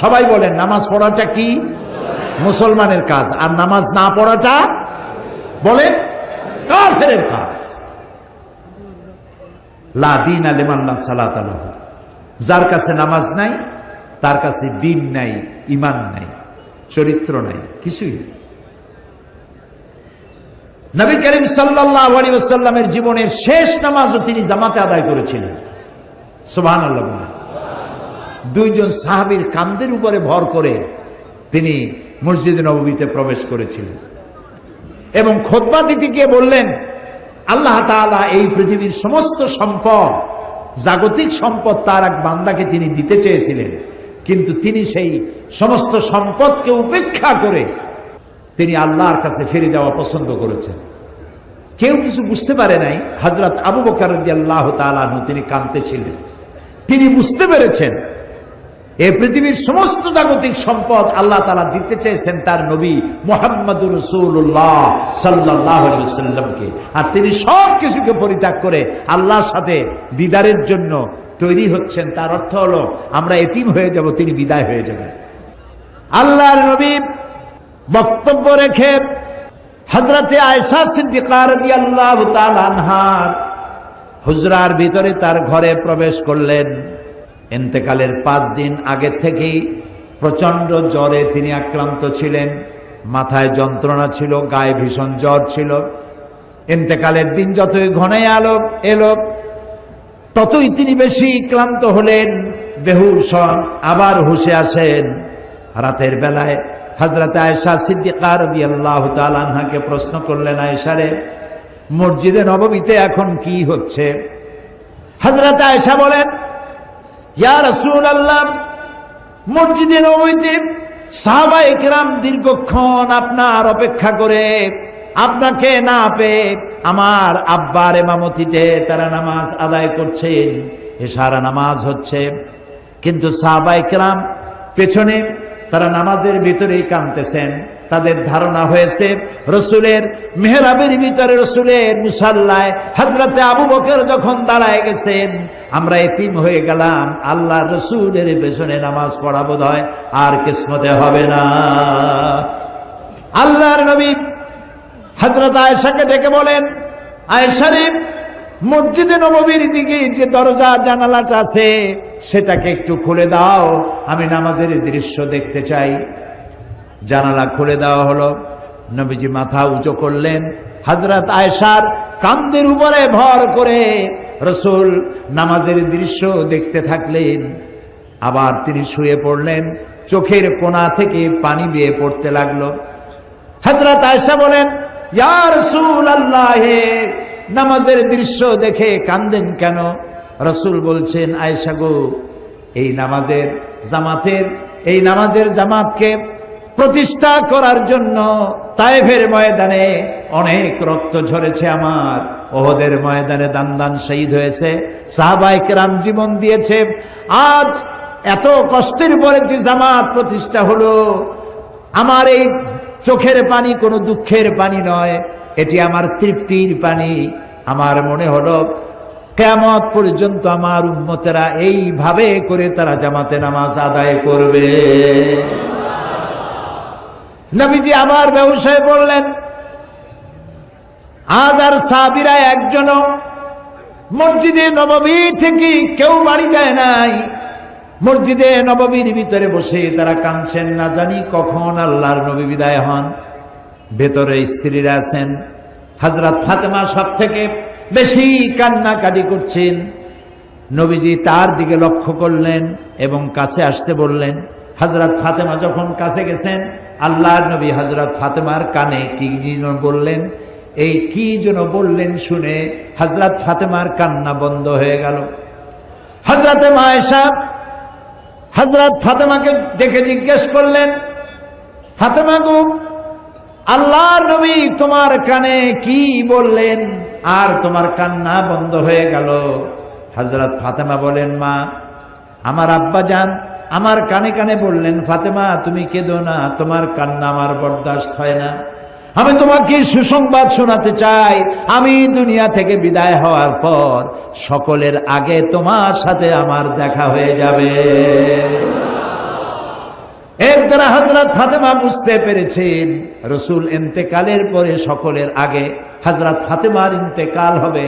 সবাই বলেন, নামাজ পড়াটা কি? মুসলমানের কাজ। আর নামাজ না পড়াটা বলেন, কাফেরের কাজ। লা দিন আলিমাল্লা সালাত আলাহ যার কাছে নামাজ নাই, তার কাছে দিন নাই ইমান নাই, চরিত্র নাই, কিছুই নেই। নবী করিম সাল্লাহ আলী জীবনের শেষ নামাজও তিনি জামাতে আদায় করেছিলেন। সুবহান আল্লাহ। দুইজন সাহাবীর কান্দের উপরে ভর করে তিনি মসজিদ নবমীতে প্রবেশ করেছিলেন। এবং খোদবা দিতে গিয়ে বললেন, আল্লাহ তাআলা এই পৃথিবীর সমস্ত সম্পদ, জাগতিক সম্পদ তার এক বান্দাকে তিনি দিতে চেয়েছিলেন। কিন্তু তিনি সেই সমস্ত সম্পদকে উপেক্ষা করে তিনি আল্লাহর কাছে ফিরে যাওয়া পছন্দ করেছেন। কেউ কিছু বুঝতে পারে নাই হজরত আবু বকর আল্লাহ তালু তিনি কাঁদতেছিলেন। তিনি বুঝতে পেরেছেন এই পৃথিবীর সমস্ত জাগতিক সম্পদ আল্লাহ তালা দিতে চেয়েছেন তার নবী মোহাম্মদ রসুল্লাহ সাল্লাহ সাল্লামকে আর তিনি সব কিছুকে পরিত্যাগ করে আল্লাহর সাথে দিদারের জন্য তৈরি হচ্ছেন। তার অর্থ হলো, আমরা এতিম হয়ে যাব, তিনি বিদায় হয়ে যাবেন। আল্লাহর নবী বক্তব্য রেখে হজরতে আয়সা সিদ্দিকার আনহার হুজরার ভিতরে তার ঘরে প্রবেশ করলেন। এন্তেকালের পাঁচ দিন আগে থেকেই প্রচণ্ড জ্বরে তিনি আক্রান্ত ছিলেন। মাথায় যন্ত্রণা ছিল, গায়ে ভীষণ জ্বর ছিল। এন্তেকালের দিন যতই ঘনে আলো এলো, ততই তিনি বেশি ক্লান্ত হলেন হন, আবার হুশে আসেন। রাতের বেলায় হজরত আয়সা সিদ্দিকার তালাকে প্রশ্ন করলেন আয়সারে মসজিদে নবমীতে এখন কি হচ্ছে? হজরত আয়সা বলেন ইয়া রসুল আল্লাহ মসজিদে দীর্ঘক্ষণ আপনার অপেক্ষা করে, আপনাকে না পেয়ে আমার আব্বার এমামতিতে তারা নামাজ আদায় করছেন এ সারা নামাজ হচ্ছে। কিন্তু সাহাবা একরাম পেছনে তারা নামাজের ভিতরেই কামতেছেন তাদের ধারণা হয়েছে, রসুলের মেহরাবের ভিতরে রসুলের মুসাল্লায় হাজরাতে আবু বকের যখন দাঁড়ায় গেছেন, আমরা এতিম হয়ে গেলাম আল্লাহ রসুলের পেছনে নামাজ পড়া বোধ হয় আর কিসমতে হবে না। আল্লাহর নবী হজরত আয়েশাকে ডেকে বলেন, আয়েশারে, মসজিদে নবমীর দিকে যে দরজা, জানালাটা আছে, সেটাকে একটু খুলে দাও, আমি নামাজের দৃশ্য দেখতে চাই। জানালা খুলে দেওয়া হলো। নবীজি মাথা উঁচু করলেন। হজরত আয়সার কান্দের উপরে ভর করে রসুল নামাজের দৃশ্য দেখতে থাকলেন। আবার তিনি শুয়ে পড়লেন। চোখের কোনা থেকে পানি বেয়ে পড়তে লাগল। হজরত আয়সা বলেন ইয়ার নামাজের দৃশ্য দেখে কান্দেন কেন? রসুল বলছেন আয়সা গো, এই নামাজের জামাতের, এই নামাজের জামাতকে প্রতিষ্ঠা করার জন্য তায়েফের ময়দানে অনেক রক্ত ঝরেছে আমার। ওহদের ময়দানে দান দান শহীদ হয়েছে সাহাবাই কেরাম জীবন দিয়েছে। আজ এত কষ্টের পরে যে জামাত প্রতিষ্ঠা হলো, আমার এই চোখের পানি কোনো দুঃখের পানি নয়, এটি আমার তৃপ্তির পানি। আমার মনে হলো কেমত পর্যন্ত আমার উন্মতেরা এইভাবে করে তারা জামাতে নামাজ আদায় করবে। নবীজি আবার ব্যবসায় বললেন, আজ আর সাবিরা একজনও মসজিদে নবমী থেকে কেউ বাড়ি যায় নাই। মসজিদে নবমীর ভিতরে বসে তারা কাঁদছেন, না জানি কখন আল্লাহর নবী বিদায় হন। ভেতরে স্ত্রীরা আছেন। হাজরাত ফাতেমা সব থেকে বেশি কান্নাকাটি করছেন। নবীজি তার দিকে লক্ষ্য করলেন এবং কাছে আসতে বললেন হাজরাত ফাতেমা যখন কাছে গেছেন আল্লাহর নবী হাজরাত ফাতেমার কানে কি যেন বললেন? এই কি যেন বললেন শুনে হাজরাত ফাতেমার কান্না বন্ধ হয়ে গেল। হাজরাতে মায়েশা হাজরাত ফাতেমাকে ডেকে জিজ্ঞেস করলেন, ফাতেমা গো, আল্লাহর নবী তোমার কানে কি বললেন? আর তোমার কান্না বন্ধ হয়ে গেল। হজরত ফাতেমা বলেন, মা, আমার আব্বা যান আমার কানে কানে বললেন, ফাতেমা, তুমি কেঁদো না, তোমার কান্না আমার বরদাস্ত হয় না। আমি তোমাকে সুসংবাদ শোনাতে চাই। আমি দুনিয়া থেকে বিদায় হওয়ার পর সকলের আগে তোমার সাথে আমার দেখা হয়ে যাবে। তারা হজরত ফাতেমা বুঝতে পেরেছেন, রসুল এন্তেকালের পরে সকলের আগে হজরত ফাতেমার ইন্তেকাল হবে,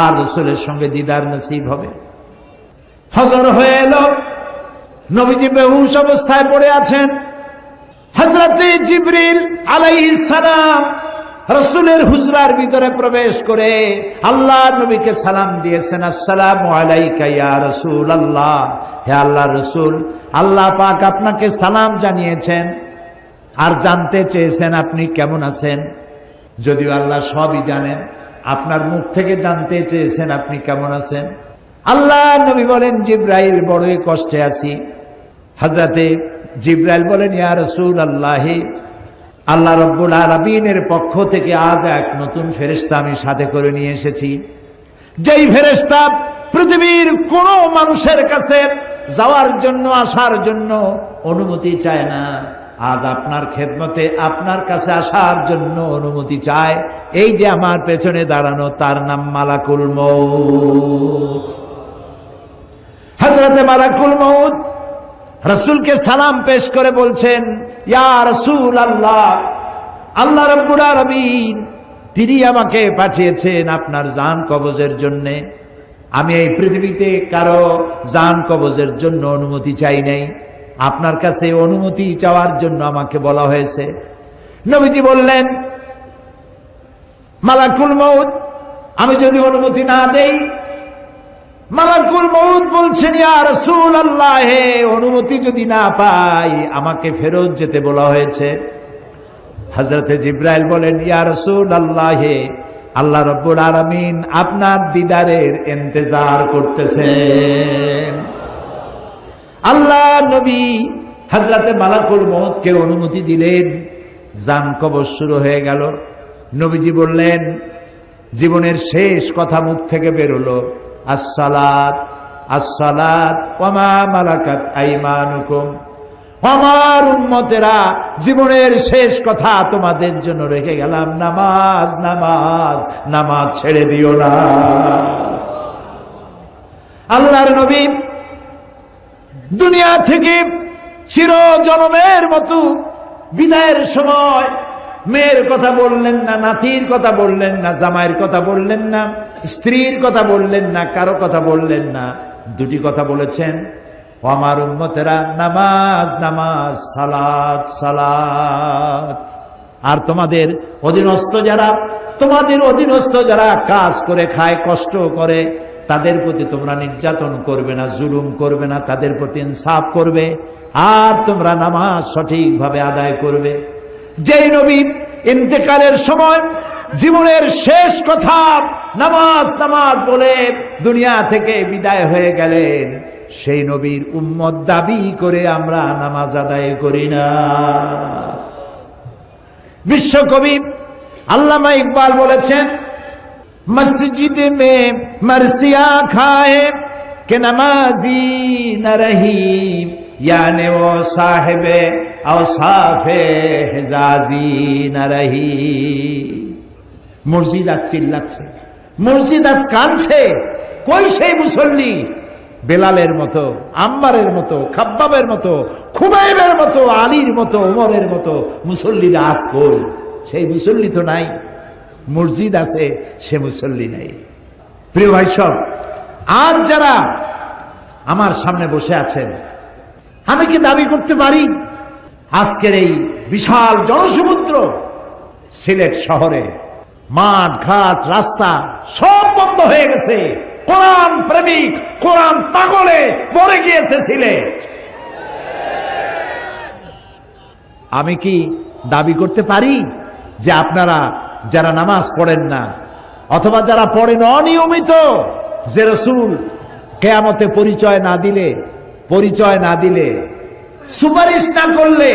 আর রসুলের সঙ্গে দিদার নসিব হবে। হজর হয়ে এলো নবীজি বেহুশ অবস্থায় পড়ে আছেন। হজরতে জিবরিল আলাইহিস সালাম রসুলের হুজরার ভিতরে প্রবেশ করে আল্লাহ নবীকে সালাম দিয়েছেন, আসসালাম রসুল আল্লাহ হে আল্লাহ রসুল, আল্লাহ পাক আপনাকে সালাম জানিয়েছেন। আর জানতে চেয়েছেন আপনি কেমন আছেন? যদিও আল্লাহ সবই জানেন, আপনার মুখ থেকে জানতে চেয়েছেন আপনি কেমন আছেন। আল্লাহ নবী বলেন, জিব্রাইল, বড়ই কষ্টে আছি। হাজরাতে জিব্রাইল বলেন, ইয়া রসুল আল্লাহে আল্লাহ রব্বুল আলমিনের পক্ষ থেকে আজ এক নতুন ফেরেস্তা আমি সাথে করে নিয়ে এসেছি। যেই ফেরেস্তা পৃথিবীর কোন মানুষের কাছে যাওয়ার জন্য, আসার জন্য অনুমতি চায় না। আজ আপনার খেদমতে আপনার কাছে আসার জন্য অনুমতি চায়। এই যে আমার পেছনে দাঁড়ানো, তার নাম মালাকুল মৌত হাজরাতে মালাকুল মৌত রসুলকে সালাম পেশ করে বলছেন আল্লাহ আল্লাহ আলামিন, তিনি আমাকে পাঠিয়েছেন আপনার জান কবজের জন্যে। আমি এই পৃথিবীতে কারও জান কবজের জন্য অনুমতি চাই নাই। আপনার কাছে অনুমতি চাওয়ার জন্য আমাকে বলা হয়েছে। নবীজি বললেন, মালাকুল মৌত আমি যদি অনুমতি না দেই মালাকুল মৌত বলছেন, ইয়া রাসূল আল্লাহ অনুমতি যদি না পাই, আমাকে ফেরত যেতে বলা হয়েছে। হযরতে জিব্রাইল বলেন, ইয়া রাসূল আল্লাহ আল্লাহ রব্বুল আলামিন আপনার দিদারের ইন্তজার করতেছেন। আল্লাহ নবী হযরতে মালাকুল মৌতকে অনুমতি দিলেন জান কবর শুরু হয়ে গেল। নবীজি বললেন, জীবনের শেষ কথা মুখ থেকে বেরোলো। আসসালাত আসসালাত ওমা মালাকাত আইমানুকুম। আমার উম্মতেরা, জীবনের শেষ কথা তোমাদের জন্য রেখে গেলাম। নামাজ নামাজ নামাজ ছেড়ে দিও না। আল্লাহর নবী দুনিয়া থেকে চির জনমের মতো বিদায়ের সময় মেয়ের কথা বললেন না, নাতির কথা বললেন না, জামাইয়ের কথা বললেন না, স্ত্রীর কথা বললেন না, কারও কথা বললেন না। দুটি কথা বলেছেন। আমার উন্মতেরা নামাজ নামাজ, সালাত সালাত। আর তোমাদের অধীনস্থ যারা, তোমাদের অধীনস্থ যারা কাজ করে, খায়, কষ্ট করে, তাদের প্রতি তোমরা নির্যাতন করবে না, জুলুম করবে না, তাদের প্রতি ইনসাফ করবে, আর তোমরা নামাজ সঠিকভাবে আদায় করবে। যেই নবী ইন্তেকালের সময় জীবনের শেষ কথা নামাজ নামাজ বলে দুনিয়া থেকে বিদায় হয়ে গেলেন। সেই নবীর উম্মত দাবি করে আমরা নামাজ আদায় করি না। বিশ্বকবি আল্লামা ইকবাল বলেছেন, মসজিদ মে মরসিয়া খায় কে নামাজি না রহিম ও সাহেবে আওসাফে হেজাজি নারাহি মসজিদ আজ চিল্লাচ্ছে, মসজিদ আজ কাঁদছে। কই সেই মুসল্লি? বেলালের মতো আম্বারের মতো, খাব্বাবের মতো, খুবাইবের মতো, আলীর মতো, উমরের মতো মুসল্লি আজ কই সেই মুসল্লি তো নাই, মসজিদ আছে, সে মুসল্লি নাই। প্রিয় ভাই সব, আজ যারা আমার সামনে বসে আছেন, আমি কি দাবি করতে পারি? আজকের এই বিশাল জনসমুদ্র, সিলেট শহরে। মাঠ, ঘাট, রাস্তা সব বন্ধ হয়ে গেছে। কোরআন প্রেমিক, কোরআন পাগলে পড়ে গিয়েছে সিলেট। আমি কি দাবি করতে পারি যে আপনারা যারা নামাজ পড়েন না, অথবা যারা পড়েন অনিয়মিত, যে রসুল কেয়ামতে পরিচয় না দিলে, পরিচয় না দিলে সুপারিশ না করলে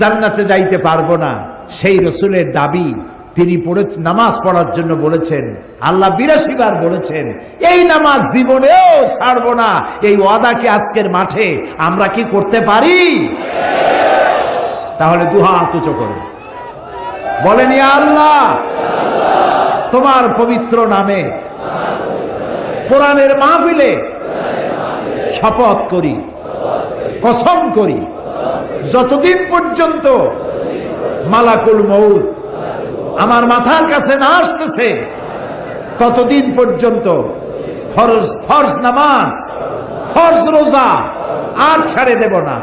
জান্নাতে যাইতে পারব না। সেই রসুলের দাবি, তিনি পড়ে, নামাজ পড়ার জন্য বলেছেন, আল্লাহ বিরাশি বার বলেছেন, এই নামাজ জীবনেও ছাড়বো না, এই ওয়াদাকে আজকের মাঠে আমরা কি করতে পারি? তাহলে দুহাত উঁচু করুন বলেন আল্লাহ, তোমার পবিত্র নামে কোরআনের মাহফিলে শপথ করি। কসম করি, যতদিন পর্যন্ত মালাকুল মৌত আমার মাথার কাছে না আসতেছে, ততদিন পর্যন্ত নামাজ, ফরজ রোজা আর ছেড়ে দেব না,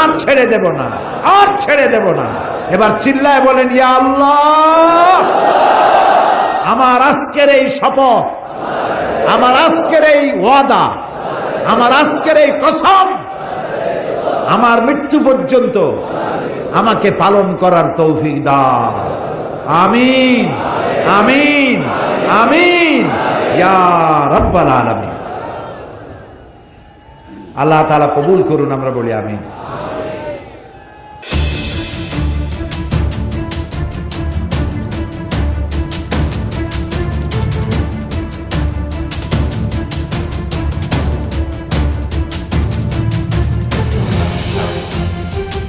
আর ছেড়ে দেব না, আর ছেড়ে দেব না। এবার চিল্লায় বলেন, ইয়া আল্লাহ, আমার আজকের এই শপথ, আমার আজকের এই ওয়াদা, আমার আজকের এই কসম আমার মৃত্যু পর্যন্ত আমাকে পালন করার তৌফিক দা আমিন। আমিন। আমিন। আল্লাহ তালা কবুল করুন, আমরা বলি আমিন।